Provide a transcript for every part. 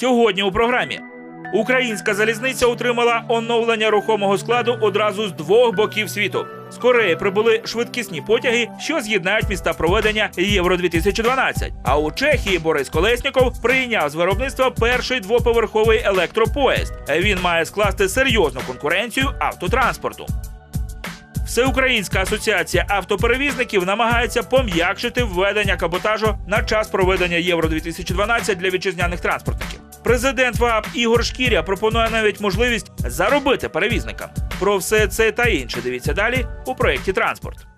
Сьогодні у програмі Українська залізниця отримала оновлення рухомого складу одразу з двох боків світу. З Кореї прибули швидкісні потяги, що з'єднають міста проведення Євро 2012 А у Чехії Борис Колесніков прийняв з виробництва перший двоповерховий електропоїзд. Він має скласти серйозну конкуренцію автотранспорту. Всеукраїнська асоціація автоперевізників намагається пом'якшити введення каботажу на час проведення Євро 2012 для вітчизняних транспортників. Президент ВАП Ігор Шкіря пропонує навіть можливість заробити перевізникам. Про все це та інше дивіться далі у проєкті Транспорт.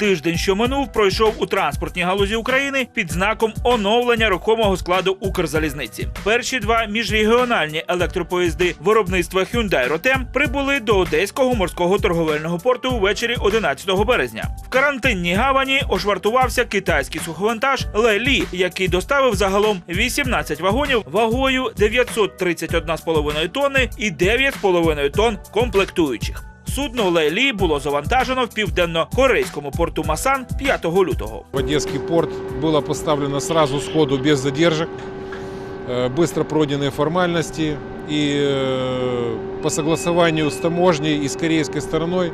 Тиждень, що минув, пройшов у транспортній галузі України під знаком оновлення рухомого складу Укрзалізниці. Перші два міжрегіональні електропоїзди виробництва Hyundai Rotem прибули до Одеського морського торговельного порту увечері 11 березня. В карантинній гавані ошвартувався китайський суховантаж Лелі, який доставив загалом 18 вагонів вагою 931,5 тонни і 9,5 тонн комплектуючих. Судно Лейлі було завантажено в південно-корейському порту Масан 5 лютого. В Одесский порт было поставлено сразу сходу без задержек, э, быстро пройденные формальности и э, по согласованию с таможней и с корейской стороной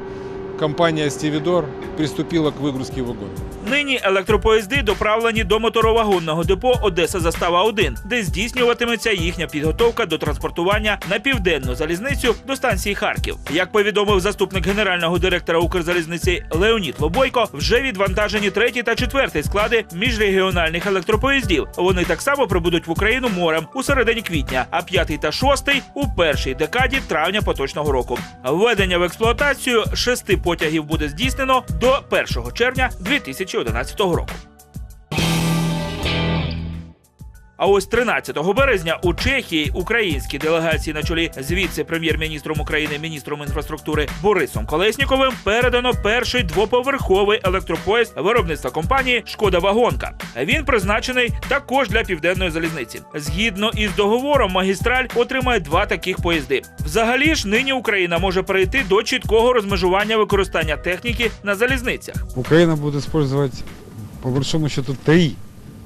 компания «Стивидор» приступила к выгрузке вагонов. Нині електропоїзди доправлені до моторовагонного депо Одеса Застава 1 де здійснюватиметься їхня підготовка до транспортування на південну залізницю до станції Харків. Як повідомив заступник генерального директора Укрзалізниці Леонід Лобойко, вже відвантажені третій та четвертий склади міжрегіональних електропоїздів. Вони так само прибудуть в Україну морем у середині квітня, а п'ятий та шостий у першій декаді травня поточного року. Введення в експлуатацію шести потягів буде здійснено до 1 червня 2011 року. А ось 13 березня у Чехії українські делегації на чолі з віце-прем'єр-міністром України, міністром інфраструктури Борисом Колесніковим передано перший двоповерховий електропоїзд виробництва компанії Шкода Вагонка. Він призначений також для південної залізниці. Згідно із договором, магістраль отримає два таких поїзди. Взагалі ж нині Україна може перейти до чіткого розмежування використання техніки на залізницях. Украина будет использовать, по большому счету, три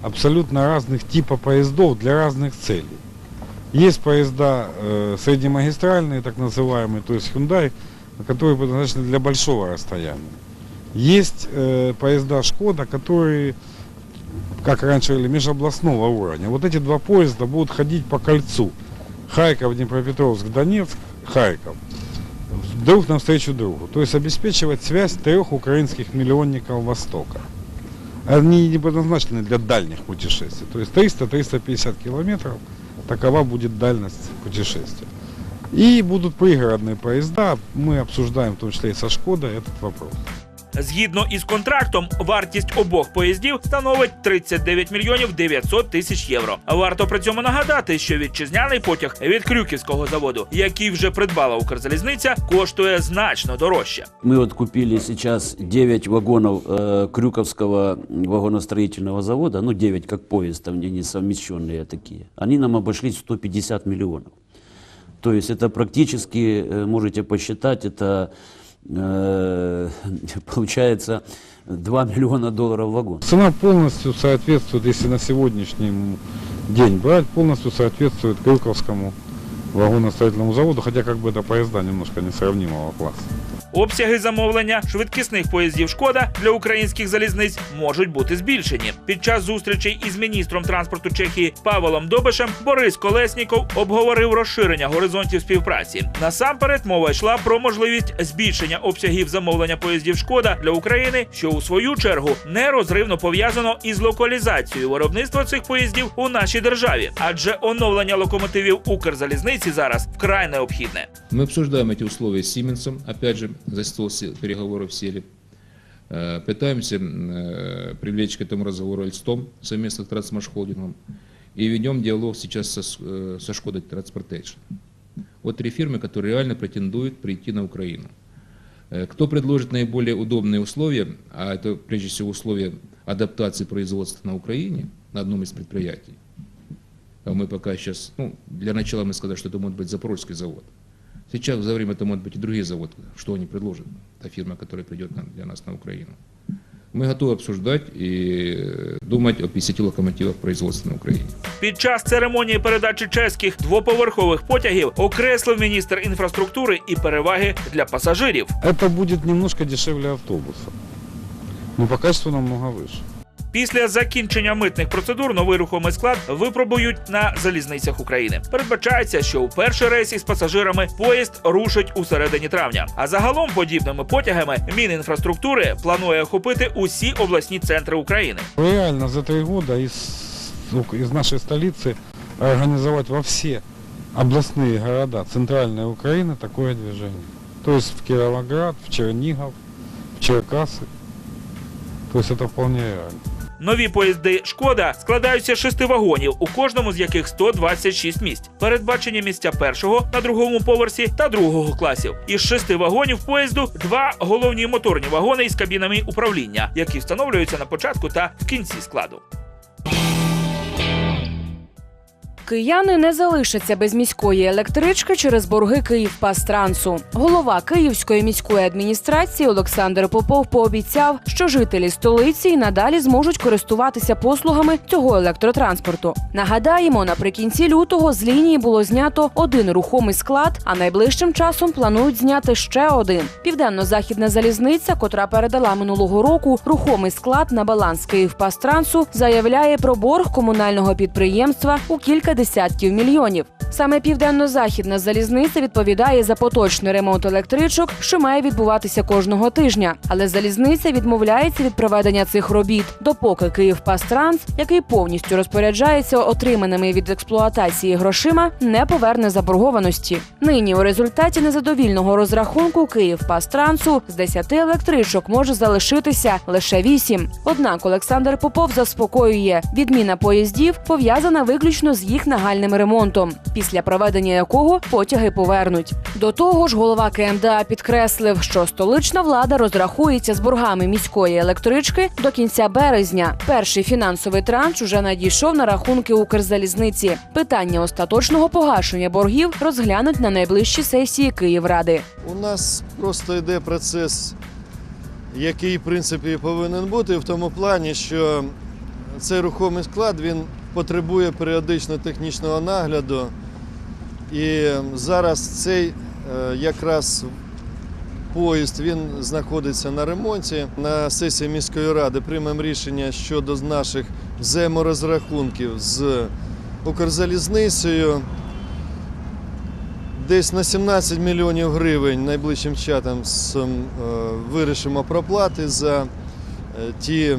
абсолютно разных типа поездов для разных целей. Есть поезда э, среднемагистральные, так называемые, то есть Hyundai, которые предназначены для большого расстояния. Есть э, поезда Шкода, которые, как раньше говорили, межобластного уровня. Вот эти два поезда будут ходить по кольцу. Харьков, Днепропетровск, Донецк, Харьков. Друг навстречу другу. То есть обеспечивать связь трех украинских миллионников Востока. Они не предназначены для дальних путешествий. То есть 300-350 километров такова будет дальность путешествия. И будут пригородные поезда. Мы обсуждаем в том числе и со Шкодой этот вопрос. Згідно із контрактом, вартість обох поїздів становить 39 мільйонів 900 тисяч євро. Варто при цьому нагадати, що вітчизняний потяг від Крюківського заводу, який вже придбала Укрзалізниця, коштує значно дорожче. Мы вот купили сейчас 9 вагонов э, Крюковского вагоностроительного завода, ну 9 как поезд, там они совмещенные такие. Они нам обошлись 150 миллионов. То есть это практически, э, можете посчитать, это э, получается 2 миллиона долларов вагон. Цена полностью соответствует, если на сегодняшний день брать, полностью соответствует Крюковскому вагоностроительному заводу, хотя как бы это поезда немножко несравнимого класса. Обсяги замовлення швидкісних поїздів Шкода для українських залізниць можуть бути збільшені. Під час зустрічей із міністром транспорту Чехії Павелом Добишем Борис Колесніков обговорив розширення горизонтів співпраці. Насамперед мова йшла про можливість збільшення обсягів замовлення поїздів Шкода для України, що у свою чергу нерозривно пов'язано із локалізацією виробництва цих поїздів у нашій державі, адже оновлення локомотивів Укрзалізниці зараз вкрай необхідне. Мы обсуждаем эти условия с Сименсом, опять же, за стол переговоров сели. Э, Пытаемся э, привлечь к этому разговору Альстом совместно с Трансмашхолдингом. И ведем диалог сейчас со, э, со Шкода Transportation. Вот три фирмы, которые реально претендуют прийти на Украину. Кто предложит наиболее удобные условия, а это прежде всего условия адаптации производства на Украине, на одном из предприятий, а мы пока сейчас, ну, для начала мы сказали, что это может быть Запорожский завод. Сейчас за время это может быть и другие заводы, что они предложат, та фирма, которая придет на- для нас на Украину. Мы готовы обсуждать и э, думать о 50 локомотивах производства на Украине. Під час церемонії передачі чеських двоповерхових потягів окреслив міністр інфраструктури і переваги для пасажирів. Это будет немножко дешевле автобуса, но по качеству намного выше. Після закінчення митних процедур новий рухомий склад випробують на залізницях України. Передбачається, що у перший рейс із пасажирами поїзд рушить у середині травня. А загалом подібними потягами Мінінфраструктури планує охопити усі обласні центри України. Реально за три года из, из нашей столицы организовать во все областные города центральной Украины такое движение. То есть в Кировоград, в Чернигов, в Черкасы. То есть это вполне реально. Нові поїзди Шкода складаються з шести вагонів, у кожному з яких 126 місць. Передбачені місця першого на другому поверсі та другого класів. Із шести вагонів поїзду два головні моторні вагони із кабінами управління, які встановлюються на початку та в кінці складу. Кияни не залишаться без міської електрички через борги Київпастрансу. Голова Київської міської адміністрації Олександр Попов пообіцяв, що жителі столиці й надалі зможуть користуватися послугами цього електротранспорту. Нагадаємо, наприкінці лютого з лінії було знято один рухомий склад, а найближчим часом планують зняти ще один. Південно-західна залізниця, котра передала минулого року рухомий склад на баланс Київпастрансу, заявляє про борг комунального підприємства у кілька десятків мільйонів. Саме південно-західна залізниця відповідає за поточний ремонт електричок, що має відбуватися кожного тижня. Але залізниця відмовляється від проведення цих робіт, допоки Київпастранс, який повністю розпоряджається отриманими від експлуатації грошима, не поверне заборгованості. Нині у результаті незадовільного розрахунку Київпастрансу з 10 електричок може залишитися лише 8. Однак Олександр Попов заспокоює, відміна поїздів пов'язана виключно з їх нагальним ремонтом, після проведення якого потяги повернуть. До того ж, голова КМДА підкреслив, що столична влада розрахується з боргами міської електрички до кінця березня. Перший фінансовий транш уже надійшов на рахунки Укрзалізниці. Питання остаточного погашення боргів розглянуть на найближчій сесії Київради. У нас просто йде процес, який, в принципі, повинен бути в тому плані, що цей рухомий склад він потребує періодично технічного нагляду. І зараз цей е, якраз поїзд він знаходиться на ремонті. На сесії міської ради приймемо рішення щодо наших взаєморозрахунків з Укрзалізницею. Десь на 17 мільйонів гривень найближчим часом е, вирішимо проплати за е, ті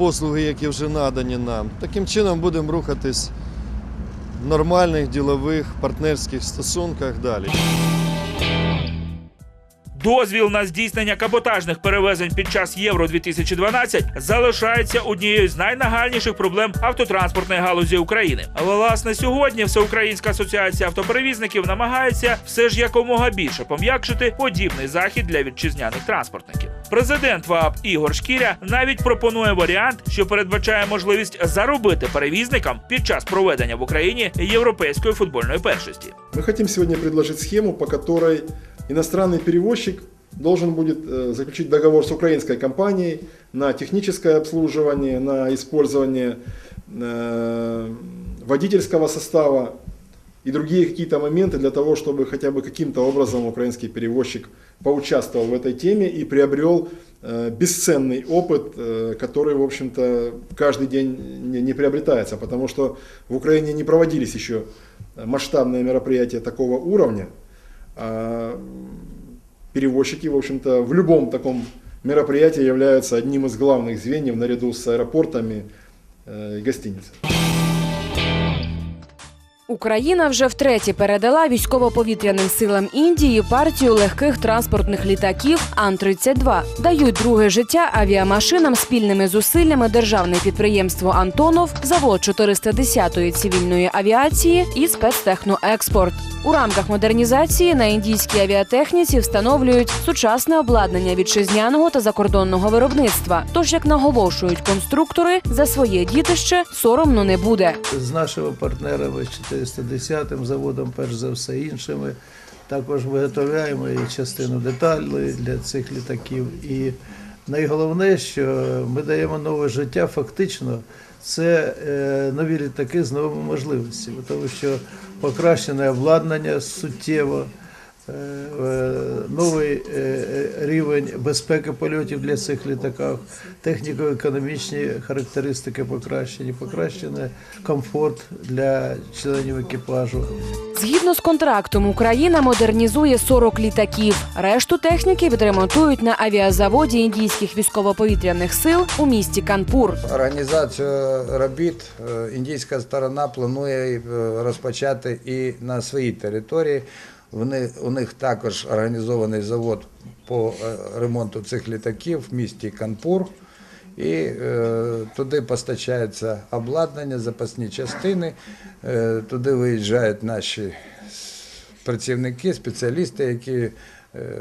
послуги, які вже надані нам. Таким чином будемо рухатись в нормальних ділових партнерських стосунках далі. Дозвіл на здійснення каботажних перевезень під час Євро 2012 залишається однією з найнагальніших проблем автотранспортної галузі України. Власне сьогодні Всеукраїнська асоціація автоперевізників намагається все ж якомога більше пом'якшити подібний захід для вітчизняних транспортників. Президент ВААП Ігор Шкіря навіть пропонує варіант, що передбачає можливість заробити перевізникам під час проведення в Україні європейської футбольної першості. Мы хотим сегодня предложить схему, по которой иностранный перевозчик должен будет э, заключить договор с украинской компанией на техническое обслуживание, на использование э, водительского состава и другие какие-то моменты для того, чтобы хотя бы каким-то образом украинский перевозчик поучаствовал в этой теме и приобрел э, бесценный опыт, э, который, в общем-то, каждый день не, не приобретается, потому что в Украине не проводились еще масштабные мероприятия такого уровня, а перевозчики, в общем-то, в любом таком мероприятии являются одним из главных звеньев наряду с аэропортами э, и гостиницами. Україна вже втретє передала військово-повітряним силам Індії партію легких транспортних літаків Ан-32. Дають друге життя авіамашинам спільними зусиллями державне підприємство Антонов, завод 410-ї цивільної авіації і спецтехноекспорт. У рамках модернізації на індійській авіатехніці встановлюють сучасне обладнання вітчизняного та закордонного виробництва. Тож, як наголошують конструктори, за своє дітище соромно не буде. з нашими партнерами 410 заводом, перш за все іншими. Також виготовляємо і частину деталей для цих літаків. І найголовне, що ми даємо нове життя, фактично, це е, нові літаки з новими можливостями, тому що покращене обладнання суттєво. Е, Новий е, е, рівень безпеки польотів для цих літаків, техніко-економічні характеристики покращені, покращений комфорт для членів екіпажу. Згідно з контрактом, Україна модернізує 40 літаків. Решту техніки відремонтують на авіазаводі індійських військово-повітряних сил у місті Канпур. Організацію робіт індійська сторона планує розпочати і на своїй території. Вони, у них також організований завод по е, ремонту цих літаків в місті Канпур. І е, туди постачається обладнання, запасні частини, е, туди виїжджають наші працівники, спеціалісти, які е,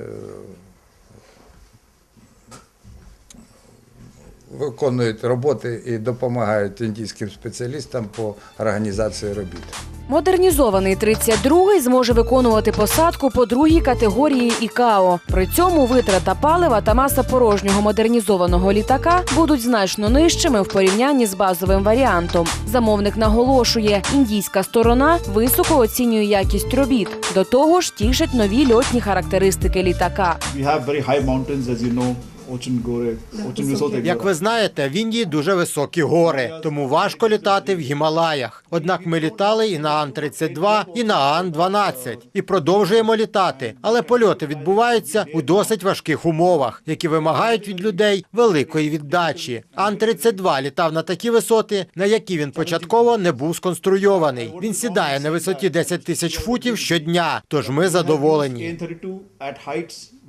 виконують роботи і допомагають індійським спеціалістам по організації робіт. Модернізований 32-й зможе виконувати посадку по другій категорії ІКАО. При цьому витрата палива та маса порожнього модернізованого літака будуть значно нижчими в порівнянні з базовим варіантом. Замовник наголошує, індійська сторона високо оцінює якість робіт. До того ж, тішать нові льотні характеристики літака. Ochin Gore, Ochin Resort. Як ви знаєте, в Індії дуже високі гори, тому важко літати в Гімалаях. Однак ми літали і на Ан-32, і на Ан-12, і продовжуємо літати. Але польоти відбуваються у досить важких умовах, які вимагають від людей великої віддачі. Ан-32 літав на такі висоти, на які він початково не був сконструйований. Він сідає на висоті 10 тисяч футів щодня. Тож ми задоволені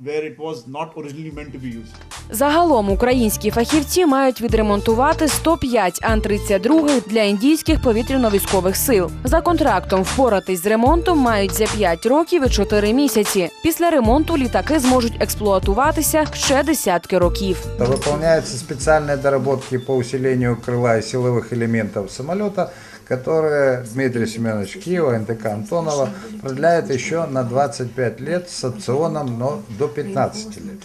AN-32 at heights where it was not originally meant to be used. Загалом українські фахівці мають відремонтувати 105 Ан-32 для індійських повітряно-військових сил. За контрактом впоратись з ремонтом мають за 5 років і 4 місяці. Після ремонту літаки зможуть експлуатуватися ще десятки років. Выполняются специальные доработки по усилению крыла и силовых элементов самолета, которые Дмитрий Семенович Киева, НТК Антонова продляет еще на 25 лет с опционом но до 15 лет.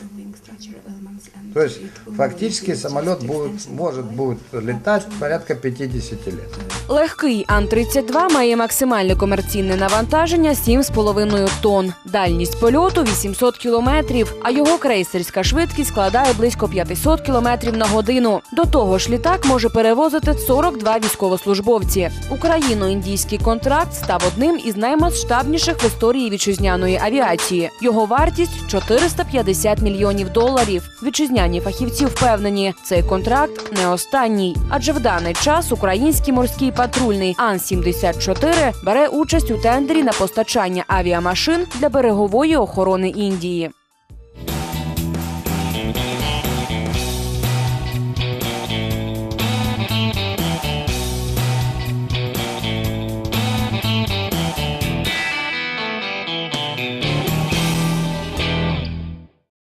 То есть фактически самолет будет, может будет летать порядка 50 лет. Легкий Ан-32 має максимальне комерційне навантаження 7,5 тонн. Дальність польоту 800 кілометрів, а його крейсерська швидкість складає близько 500 кілометрів на годину. До того ж, літак може перевозити 42 військовослужбовці. Україно-індійський контракт став одним із наймасштабніших в історії вітчизняної авіації. Його вартість 450 мільйонів доларів. Вітчизняні фахівці впевнені, цей контракт не останній, адже в даний час український морський патрульний Ан-74 бере участь у тендері на постачання авіамашин для берегової охорони Індії.